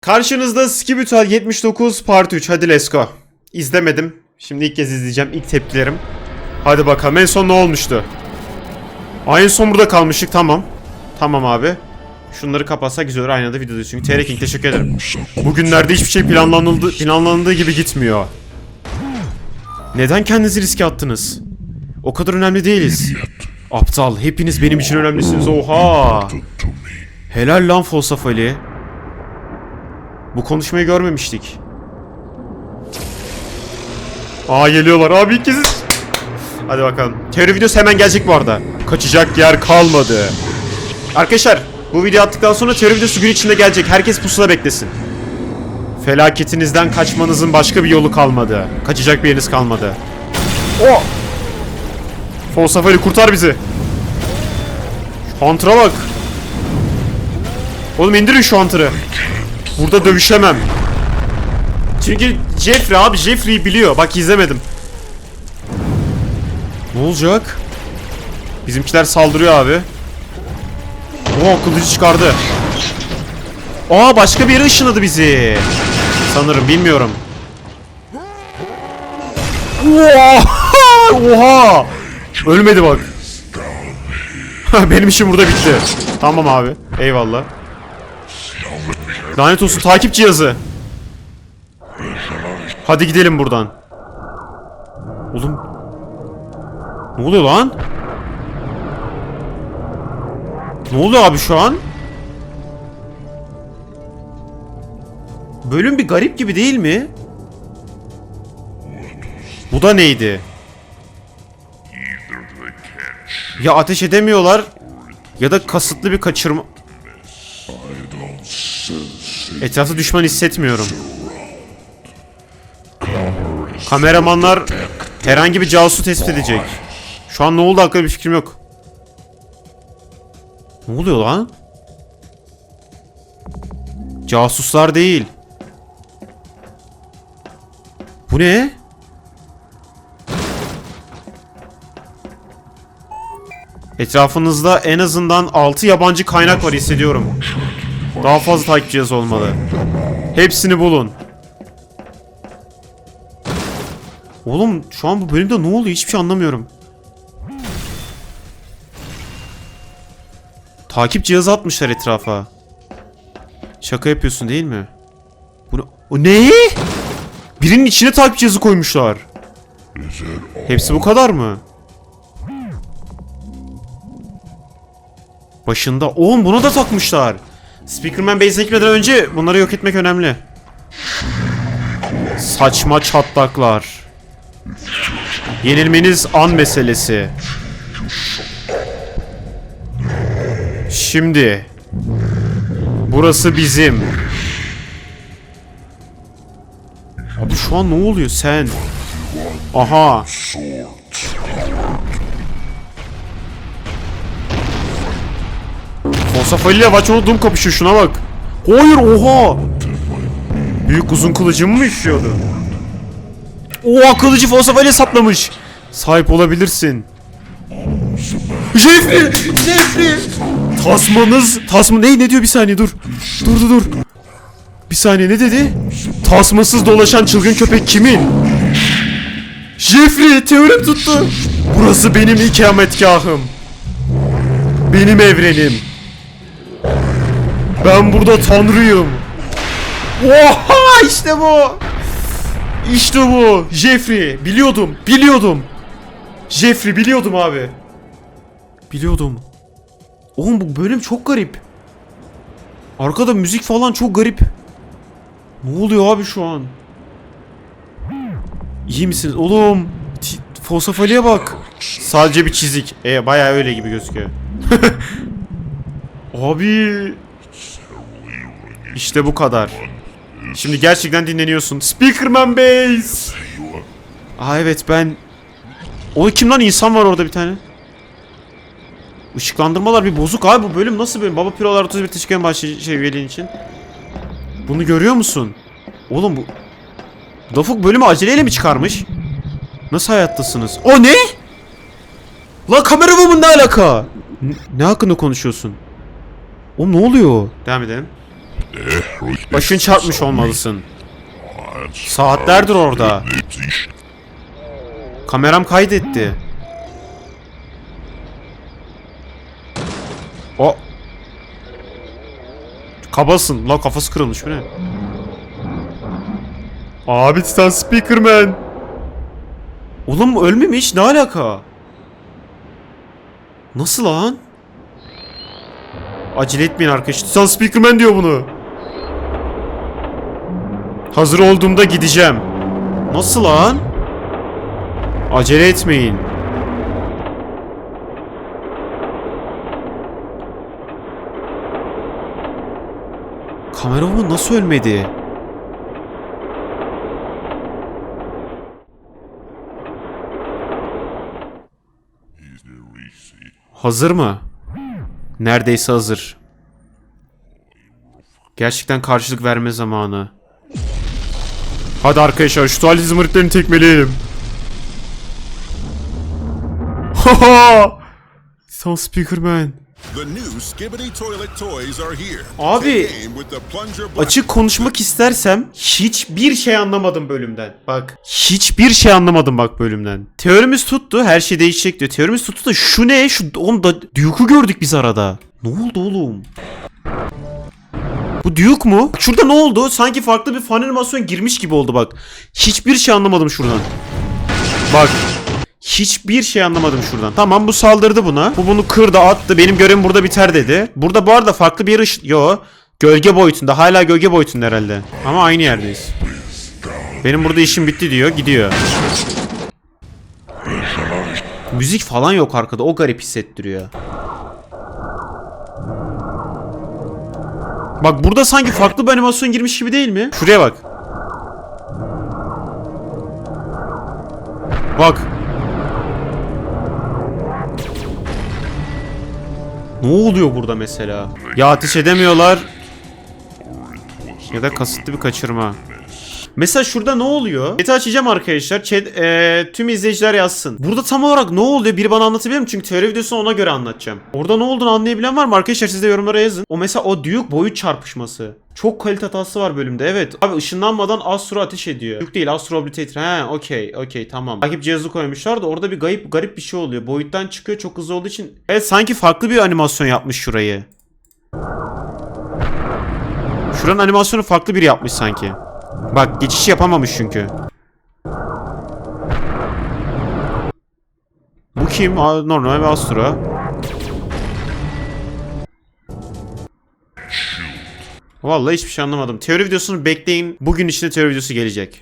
Karşınızda Skibutal 79 Part 3. Hadi let's go. İzlemedim. Şimdi ilk kez izleyeceğim. İlk tepkilerim. Hadi bakalım en son ne olmuştu? Aa, en son burada kalmıştık tamam. Tamam abi. Şunları kapatsak güzel olur. Aynı anda videoda çünkü. TR King teşekkür ederim. Bugünlerde hiçbir şey planlanıldı, planlandığı gibi gitmiyor. Neden kendinizi riske attınız? O kadar önemli değiliz. Aptal, hepiniz benim için önemlisiniz. Oha! Helal lan Fosafali. Bu konuşmayı görmemiştik. Aa geliyorlar abi ikiziz. Hadi bakalım. Teori videosu hemen gelecek bu arada. Kaçacak yer kalmadı. Arkadaşlar bu video attıktan sonra teori videosu gün içinde gelecek. Herkes pusula beklesin. Felaketinizden kaçmanızın başka bir yolu kalmadı. Kaçacak bir yeriniz kalmadı. O! Fosafali kurtar bizi. Hunter'a bak. Oğlum indirin şu Hunter'ı. Burada dövüşemem. Çünkü Jeffrey abi Jeffrey'i biliyor. Bak izlemedim. Ne olacak? Bizimkiler saldırıyor abi. Oo kılıcı çıkardı. Aa başka bir yere ışınladı bizi. Sanırım bilmiyorum. Oha! Oha! Ölmedi bak. Benim işim burada bitti. Tamam abi. Eyvallah. Lanet olsun takip cihazı. Hadi gidelim buradan. Oğlum. Ne oluyor lan? Ne oluyor abi şu an? Bölüm bir garip gibi değil mi? Bu da neydi? Ya ateş edemiyorlar ya da kasıtlı bir kaçırma... Etrafta düşman hissetmiyorum. Kameramanlar herhangi bir casusu tespit edecek. Şu an ne oldu hakkında bir fikrim yok. Ne oluyor lan? Casuslar değil. Bu ne? Etrafınızda en azından 6 yabancı kaynak var hissediyorum. Daha fazla takip cihazı olmalı. Hepsini bulun. Oğlum şu an bu bölümde ne oluyor hiçbir şey anlamıyorum. Takip cihazı atmışlar etrafa. Şaka yapıyorsun değil mi? Bunu... O ne? Birinin içine takip cihazı koymuşlar. Hepsi bu kadar mı? Başında. Oğlum buna da takmışlar. Speakerman base'e gitmeden önce bunları yok etmek önemli. Saçma çatlaklar. Yenilmeniz an meselesi. Şimdi. Burası bizim. Abi şu an ne oluyor sen? Aha. Fosafali ile Vaçoğlu Doom kapışıyor şuna bak. Hayır oha. Büyük uzun kılıcımı mı işiyordu? Oha kılıcı Fosafali'ye saplamış. Sahip olabilirsin. Jeffrey! Jeffrey! Tasmanız... Tasma... Ne, ne diyor bir saniye dur. Dur dur dur. Bir saniye ne dedi? Tasmasız dolaşan çılgın köpek kimin? Jeffrey teorim tuttu. Burası benim ikametgahım. Benim evrenim. Ben burada tanrıyım. Oha işte bu. İşte bu. Jeffrey biliyordum. Biliyordum. Jeffrey biliyordum abi. Biliyordum. Oğlum bu bölüm çok garip. Arkada müzik falan çok garip. Ne oluyor abi şu an? İyi misiniz? Oğlum. Fosafali'ye bak. Sadece bir çizik. E bayağı öyle gibi gözüküyor. abi. İşte bu kadar. Şimdi gerçekten dinleniyorsun. Speakerman Base. Aa evet ben... O kim lan insan var orada bir tane. Işıklandırmalar bir bozuk abi bu bölüm nasıl bölüm? Baba Pirolar 31 teşekkür başı şey üyeliğin için. Bunu görüyor musun? Oğlum bu... Dafuk bölümü aceleyle mi çıkarmış? Nasıl hayattasınız? O ne? La kamera woman ne alaka? N- ne hakkında konuşuyorsun? O ne oluyor? Devam edelim. Başın çarpmış olmalısın. Saatlerdir orada. Kameram kaydetti. O. Kabasın. La kafası kırılmış bu ne? Abi Titan Speakerman. Oğlum ölmemiş ne alaka? Nasıl lan? Acele etmeyin arkadaşlar. Titan Speakerman diyor bunu. Hazır olduğumda gideceğim. Nasıl lan? Acele etmeyin. Kameraman nasıl ölmedi? Hazır mı? Neredeyse hazır. Gerçekten karşılık verme zamanı. Hadi arkadaşlar şu tuvalet zımbırtlarını tekmeleyelim. Haha! Son Speakerman. The new Skibbity Toilet Toys are here. Abi, Açık konuşmak istersem hiçbir şey anlamadım bölümden. Bak hiçbir şey anlamadım bak bölümden. Teorimiz tuttu her şey değişecek diyor. Teorimiz tuttu da şu ne? Şu oğlum da Duke'u gördük biz arada. Ne oldu oğlum? Bu Duke mu? Şurada ne oldu? Sanki farklı bir fan animasyon girmiş gibi oldu bak. Hiçbir şey anlamadım şuradan. Bak. Hiçbir şey anlamadım şuradan. Tamam bu saldırdı buna. Bu bunu kırdı attı. Benim görevim burada biter dedi. Burada bu arada farklı bir ışın... Yo. Gölge boyutunda. Hala gölge boyutunda herhalde. Ama aynı yerdeyiz. Benim burada işim bitti diyor. Gidiyor. Müzik falan yok arkada. O garip hissettiriyor. Bak burada sanki farklı bir animasyon girmiş gibi değil mi? Şuraya bak. Bak. Ne oluyor burada mesela? Ya ateş edemiyorlar. Ya da kasıtlı bir kaçırma. Mesela şurada ne oluyor? Chat'i açacağım arkadaşlar. Chat, eee, tüm izleyiciler yazsın. Burada tam olarak ne oluyor? Biri bana anlatabilir mi? Çünkü teori videosunu ona göre anlatacağım. Orada ne olduğunu anlayabilen var mı arkadaşlar? Siz de yorumlara yazın. O mesela o Duke boyut çarpışması. Çok kalite hatası var bölümde. Evet. Abi ışınlanmadan Astro ateş ediyor. Duke değil Astro Obliterator. He okey okey tamam. Takip cihazı koymuşlar da orada bir garip garip bir şey oluyor. Boyuttan çıkıyor çok hızlı olduğu için. Evet sanki farklı bir animasyon yapmış şurayı. Şuranın animasyonu farklı biri yapmış sanki. Bak geçiş yapamamış çünkü. Bu kim? Normal bir Astra. Vallahi hiçbir şey anlamadım. Teori videosunu bekleyin. Bugün içinde teori videosu gelecek.